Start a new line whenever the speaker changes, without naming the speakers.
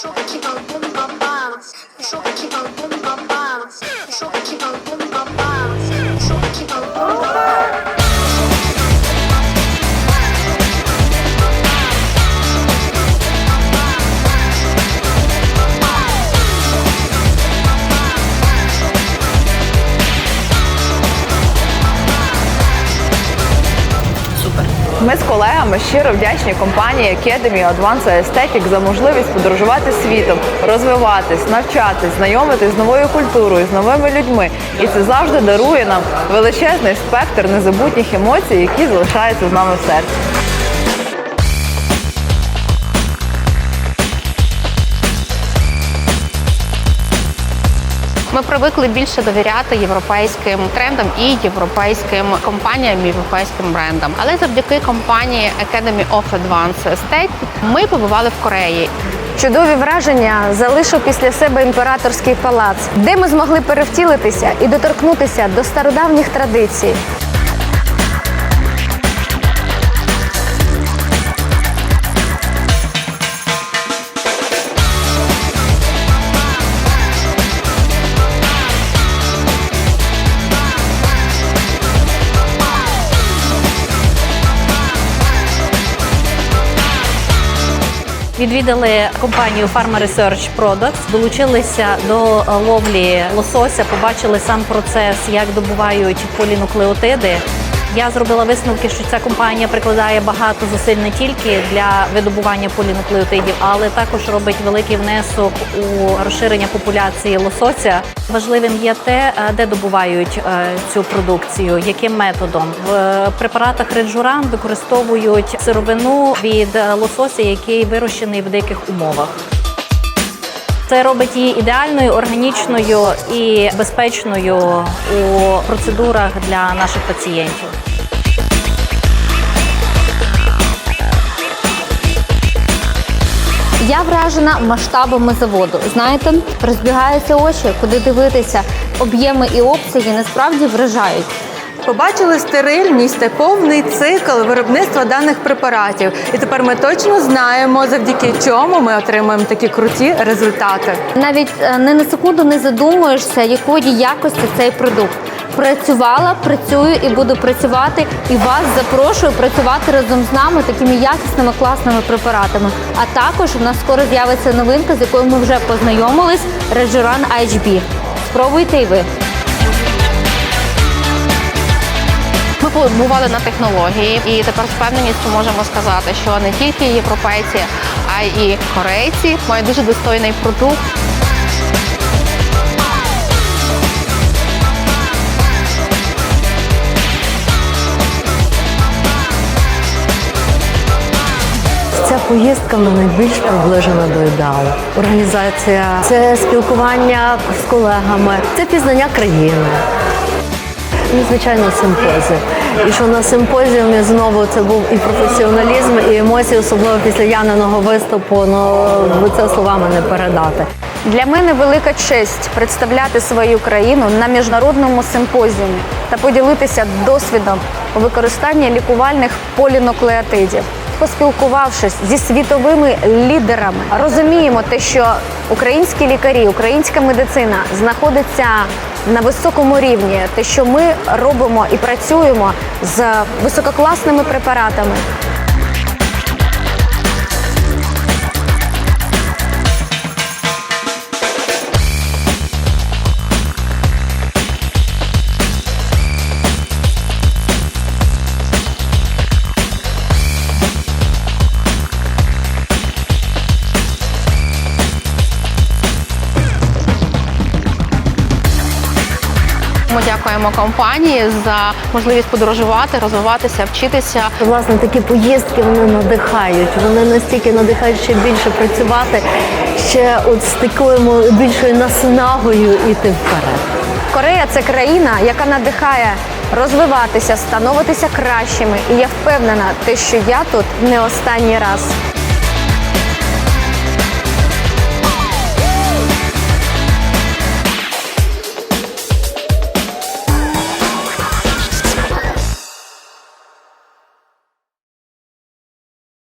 Jogo de balcão babá. Jogo de balcão babá. show que balcão Ми з колегами щиро вдячні компанії Academy Advanced Aesthetic за можливість подорожувати світом, розвиватись, навчатись, знайомитись з новою культурою, з новими людьми. І це завжди дарує нам величезний спектр незабутніх емоцій, які залишаються з нами в серці.
Ми привикли більше довіряти європейським трендам і європейським компаніям, і європейським брендам. Але завдяки компанії Academy of Advanced Aesthetic ми побували в Кореї.
Чудові враження залишив після себе імператорський палац, де ми змогли перевтілитися і доторкнутися до стародавніх традицій.
Відвідали компанію Pharma Research Products, долучилися до ловлі лосося, побачили сам процес, як добувають полінуклеотиди. Я зробила висновки, що ця компанія прикладає багато зусиль не тільки для видобування полінуклеотидів, але також робить великий внесок у розширення популяції лосося. Важливим є те, е, де добувають е, цю продукцію, яким методом. В препаратах реджуран використовують сировину від лосося, який вирощений в диких умовах. Це робить її ідеальною, органічною і безпечною у процедурах для наших пацієнтів.
Я вражена масштабами заводу. Знаєте, розбігаються очі, куди дивитися. Об'єми і обсяги насправді вражають.
Побачили стерильність та повний цикл виробництва даних препаратів. І тепер ми точно знаємо, завдяки чому ми отримуємо такі круті результати.
Навіть е, не на секунду не задумуєшся, якої якості цей продукт. Працювала, працюю і буду працювати. І вас запрошую працювати разом з нами такими якісними класними препаратами. А також у нас скоро з'явиться новинка, з якою ми вже познайомились. Rejuran HB. Спробуйте і ви.
Ми на технології, і тепер з впевненістю можемо сказати, що не тільки європейці, а й корейці мають дуже достойний продукт.
Ця поїздка мене більш приближена до ідеалу. Організація це спілкування з колегами, це пізнання країни. Ну, звичайно, симпозіум. І що на симпозіумі знову це був і професіоналізм, і емоції, особливо після Яниного виступу. Ну це словами не передати.
Для мене велика честь представляти свою країну на міжнародному симпозіумі та поділитися досвідом у використанні лікувальних полінуклеотидів. Поспілкувавшись зі світовими лідерами, розуміємо те, що українські лікарі, українська медицина знаходиться на високому рівні. Те, що ми робимо і працюємо з висококласними препаратами,
Ми дякуємо компанії за можливість подорожувати, розвиватися, вчитися.
Власне, такі поїздки вони надихають. Вони настільки надихають ще більше працювати, ще от з такою більшою наснагою іти вперед.
Корея це країна, яка надихає розвиватися, становитися кращими. І я впевнена, те, що я тут не останній раз.